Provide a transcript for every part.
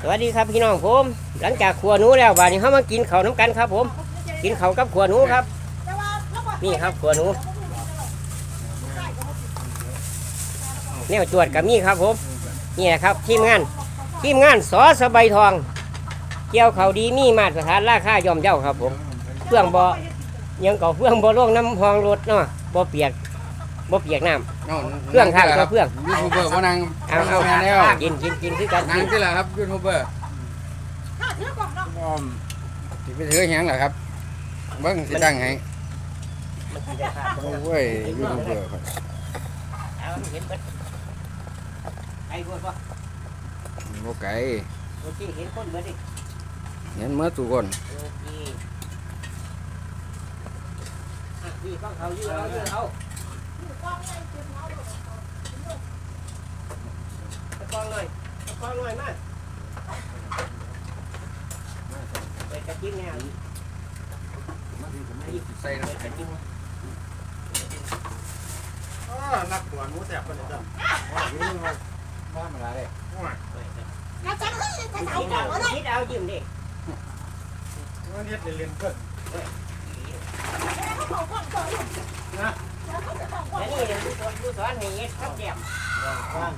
สวัสดีครับพี่น้องผม หลังจากขัวหนูแล้วบาดนี้เขามากินเข้าน้ำกันครับผม กินเข้ากับขัวหนูครับ นี่ครับขัวหนูแนวจวดกับมีครับผมนี่แหละครับทีมงานทีมงานสอสบายทอง เกี่ยวเขาดีมีมาตรฐานราคาย่อมเย่าครับผมเฟื่องบ่ยังก่อเฟื่องบ่ลงน้ำพองรถเนาะบ่เปียก บ่เปียกน้ำเครื่องทางก็เครื่องยูทูบเบอร์มานั่งเอาเอาทำงานแล้วกินกินกินคือกันนั่งที่ละครับยูทูบเบอร์ออมสิไปถือหยังเหรอครับเบิ้งสิตั้งให้โอ้ยยูทูบเบอร์ครับเอาเห็นเบิดไอ้พวกว่าโอไก่โอเคเห็นคนเบิดดิเห็นเมื่อทุกคนโอเคอะพี่ฟังเขายืนเอายืนเอาตะกองหน่อยตะกองหน่อยมา ไปกระจิ้มเนี่ยใส่น้ไปกระจิ้มนักหัวหนูแสบคนนี้จ้ะำบ้ามาอะไร Nó chẳng có gì คิ phải ด thấu เอา cả ở đây คิดเอายิ้มดิมันเฮ็ดเรียนเพิ่น Nó không còn cởi luôn Nó không còn แล้ว cởi นี่ ผู้สอนผู้สอนให้เฮ็ดครับแจ่มฟัง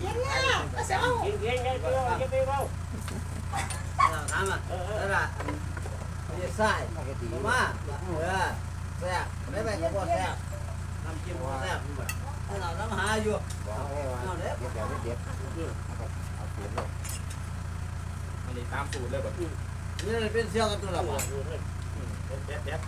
Yên nha Nó sẽ không กินเพียงเดียวเดียวจะไปเว้าถามอะเออเออนั่นแหละไม่ใช่ไส้ผมว่าเออแซ่บได้ไหมก็บอกแซ่บ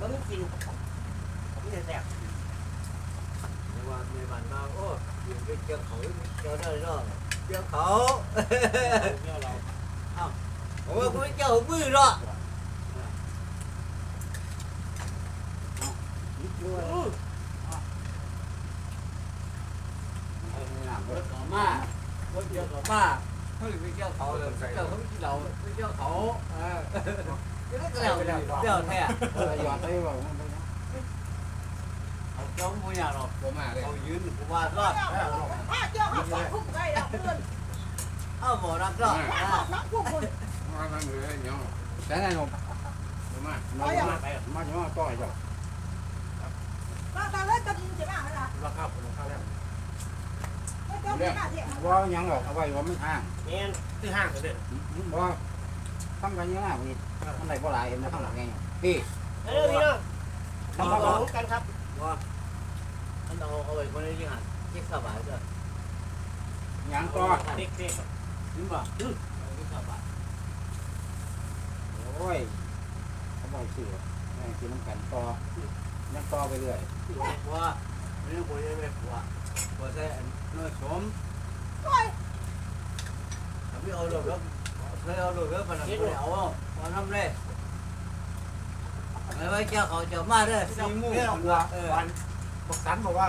น้ำจิ้มก็แซ่บนี่หมดถ้าเราน้ำหาอยู่เอาเด้ออันนี้ตามสูตรเลยแบบ นี่เป็นเสี่ยวกับตัวเราบ่เด็ดเด็ดเอาเครื่องเดิมเลยบอกบ่มีกินมีแต่แซ่บในวันในบ้านเราโอ้ยิงไปเกี่ยวเขาเกี่ยวได้เนาะเกี่ยวเขาเดี๋ยวเราโอ้ยกูเกี่ยวมือเนาะต่อมาคนเกี่ยวต่อมาเขาไปเกี่ยวเขาเลยเกี่ยวเขาไม่กินเราไปเกี่ยวเขาเออก็ได้แล้วเกี่ยวแท้หยอดไปว่าเอาจ้องมูยาหรอกผมมาเลยเอายืนกูว่ารอด Tha chưa Nó phải khúc đây đâu luôn เอาหมอรับรอด Nó một nó khúc luôn มาทางเลยเนาะแต่นั่นผมมา Nói à มามาเนาะต่อยจ้ะ Nó ta lấy tâm chỉ bảo là ราคาผมราคาแล้ว Nó tâm chỉ bảo thiện ว่ายังหรอกเอาไว้ว่ามันห่างแม่นที่ห้างเด็ดว่าทำกันยังไงวันนี้ทำไรบ่หลายเห็นนะข้างหลังไงพี่เออพี่น้องทำมามาบก่ออนกกันครับว่าอันเอาเอาไว้คนนี้หันเก็บสบายจ้ะยังต่อเด็กนึกว่าอือเก็บสบายโอ้ยเขาบอกสื่อแม่กินน้ำกันต่อยังต่อไปเรื่อยว่าไม่ต้องคุยไม่ผัวผัวใส่อยสม Ôi ไม่เอาหรอกครับเคยเอาหรอกครับมันไม่เอาเอาน้ำเลยไม่ไว้แก้วเขาจะมาได้สี่โมงเนี่ยเอว่าอวันบอกสันบอกว่า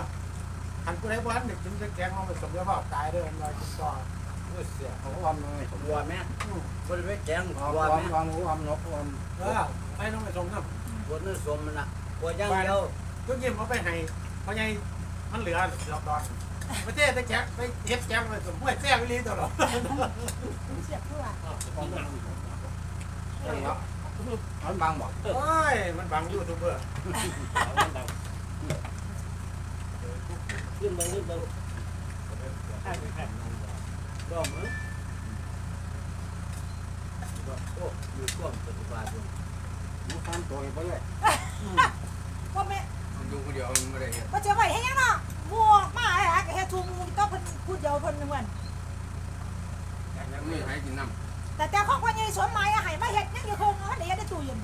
หันกูได้บ้านเด็กกินจะแกงเอาไปสมยาพ่อตายเลยมันกินต่อเสียเขาอมเลยผัวแม่บริเวณแกงอมผัวอมแม่อมอมนกอมเออไม่ต้องไปชมนะผัวนั่นสมมันน่ะผัวย่างเดียวก็ยิ้มเอาไปให้เพราะไงมันเหลือดอกดอน ไม่ใช่แต่แกงไปเฮ็ดแกงไปสมห้วยแซ่บไปรีตลอด Xẹp thôi à เขาบางบอกโอ้ยมันบังยูทูบเบอร์ยืมเบิ่งยืมเบิ่งก็มึงโอ้อยู่ช่วงปัจจุบันมันทำตัวไปเลย Có mẹ มันดูคนเดียวมันไม่ได้เห็น Có chưa vậy hay nhá nào Mua mà ไม่ให้กินน้ำแต่แต่ของว่าไงสวนไม้อะให้มาเฮ็ดยังอยู่คงเอันนี้ได้ตู้เย็น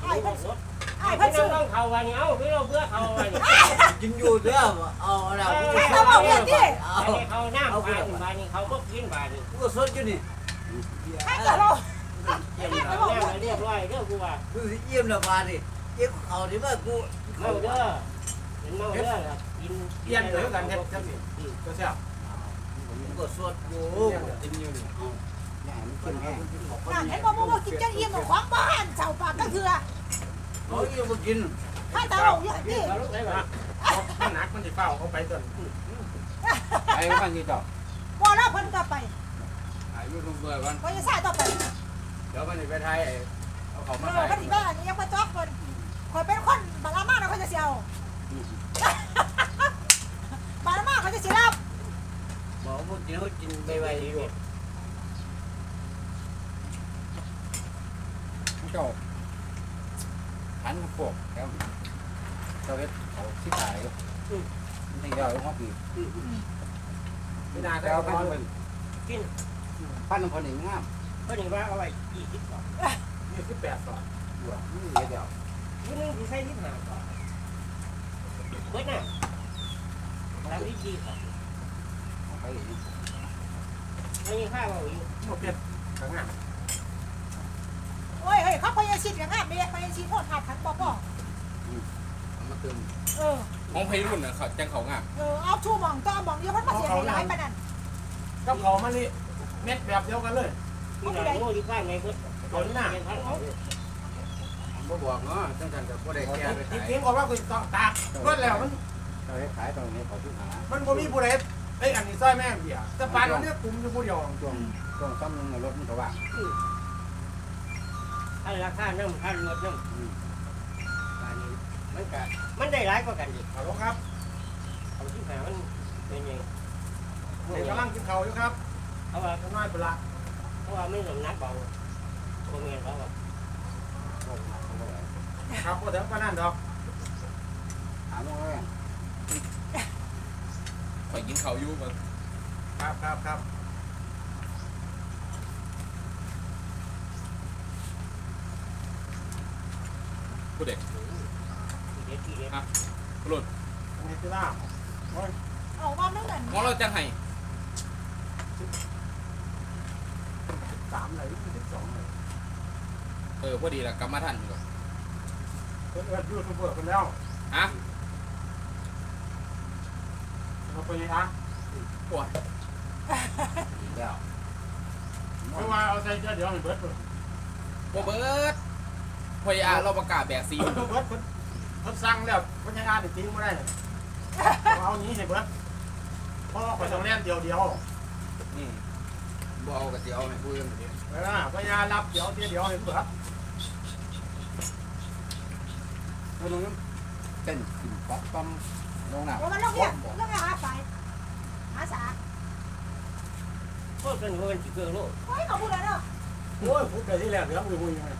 ไอ้เพิ่นไอ้ไอ้เพิ่เพิ่นนซื้ซื้ออเขาวันเอาพี่เราเพื่อเขาวันนี้กินอยู่เด้อเอาอะไรกูไอ้เราบอกเรียนดิเอาไอ้เขาหน้าบานบานนี้เขาก็กินบานนี้กูก็สดอยู่นี่ให้กับเราเกี่ยวกับแม่เรียบร้อยเด้อกูว่ากูสิเยี่ยมละบาดนี่เก็บเขาที่ว่ากูเมาเด้อเป็นเมาเด้อกินเปลี่ยนเลยกันเฮ็ดจังซี่ก็แซ่บ ก็สวดอยู่กินอยู่นั่นเห็นบ่บ่กินจังอิ่มของบ้านเจ้าปากก็คือเขาอยู่บ่กินข้าตาเอาอยู่นี่เอาลูกไหนวะมันหนักมันจะเฝ้าเขาไปจนไปกันที่ต่อบ่แล้วเพิ่นก็ไปอายุทุ่มเบื่อกันบ่จะซ่าต่อไปเดี๋ยวมันจะไปไทยเอาเขาเอมาอใส่เพิ่นสิไปอันนี้ยังบ่จอกเพิ่นขอยเป็นคนบาลามาแล้วเขาจะสิเอาบาลามาเขาจะสิรับ บอกบ่กินเขากินไปไว้อยู่เจ้าหันพวกแล้วเจ้าเฮ็ดเขาสิตายอยู่นี่เดี๋ยวเอามาปีไม่น่าจะแต่เอาเอาไปพันเลเพิ่ยนพันคนนี้งามเพิ่นนี่ว่าเอาไว้ยี่สิบก่อนยี่สิบแปดต่อบัวนี่เดียวมื้อนึงสิใส่สิบห้าก่อนเบิดน่ะตามที่จีก่อนเอา มันยังข้าวเอาอยู่หมดเปลี่ยนข้างหน้าโอ้ยเฮ้ยเขาพยายามกันงามเด้พยายามโคตรขาดขันบ่บ่เอามาเติมเออของเพรุ่นน่ะเขาจังเขางามเออเอาชูหม่องต่อมองเดียวมันมาเสียหลายปานนั้นกับเขามันนี่เม็ดแบบเดียวกันเลยมีหลายโง่ดีกว่าไงเพิ่นนี้น่ะบ่บอกเนาะจังซั่นก็บ่ได้แก้ไปจขายริงๆบอกว่าคือตากรถแล้วมันเจ้าเฮ็ดขายตรงนี้เขาสิหามันบ่มีผู้ใด เอ้ยอันนี้ซอยแม่เดียวแต่ปานมันเนี่ยกลุ่มอยู่ผู้เดียวช่วงช่วงซ้ำนึงรถมันก็ว่าถ้านราคาน้ำค่านรถน้ำอันนี้มันก็มันได้หลายกว่ากันดิเอาลงครับเอาที่หามันเป็นยังเดี๋ยวกำลังกินเขาอยู่ครับเพราว่าจะน้อยเปล่าเพราะว่าไม่สมนักเบาโคเมียนเขาว่าครับพอถึงปานนั้นดอกถามว่า ข่อยกินเขาวอยู่บ่ครับครับครับผู้เด็กทีเด็ดทีเด็ดรุ่นอันนี้คือล่าเอาว่ามันนั่นหมอเราจังให้สามเลยสิบสองเลยเออพอดีละกลับมาทันอยู่เพื่อนเอื้อนยูทูบเบอร์คนแล้วฮะ เราไปยังอะปวดแล้วไม่ว่าเอาใจเดี๋ยวให้เบิร์ดเลยบ่เบิดพอยอาเราประกาศแบกซีเบิร์ดเบิร์ดเพิ่นสั่งแล้วเพิ่นยังอ่านจริงไม่ได้เอานี้ให้เบิร์ดเพราะข่อยต้องเล่นเดียวเดียวนี่บ่เอาก็สิเอาให้ผู้อื่นเด้เออพยารับเดี๋ยวเดียวเดียวให้เบิร์ดเพิ่นนั้นเต้นกินป๊อปปั๊ม ลงน้ำว่ามันต้องเรียกเรื่องหาสายหาสาโคตรเป็นคนที่เกินโลกโอ้ยเขาพูดแล้วเนาะโอ้ยพูดไปที่แรกเดี๋ยวคุยคุยยังไง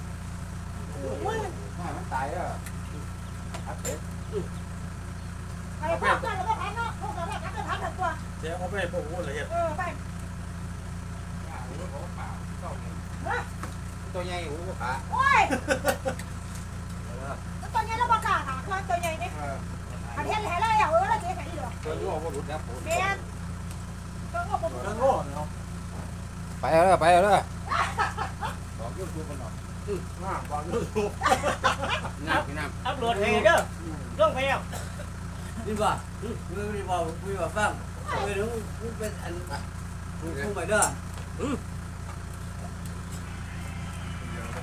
อุ้ยถ้ามันตายแล้วอัดเสร็จไปพวกกันแล้วก็ทันเนาะพวกกันแล้วทันก็ทันทั้งตัวเดี๋ยวเอาไปพวกพูดละเอียดเออไปตัวใหญ่หูขาโอ้ย ไปเหรอตัวยั่วบ่หลุดแล้วผมแม่นตัวก็บ่เรื่อไปแล้วไปแล้วบอกยูทูบมันออกน่าบอกยูทูบน้ำพี่น้ำอัพโหลดให้เด้อลงไปแล้วนี่บ่มึงนี่บ่คุยว่าฟังคุยถึงมึงเป็นอันมึงไปเด้อ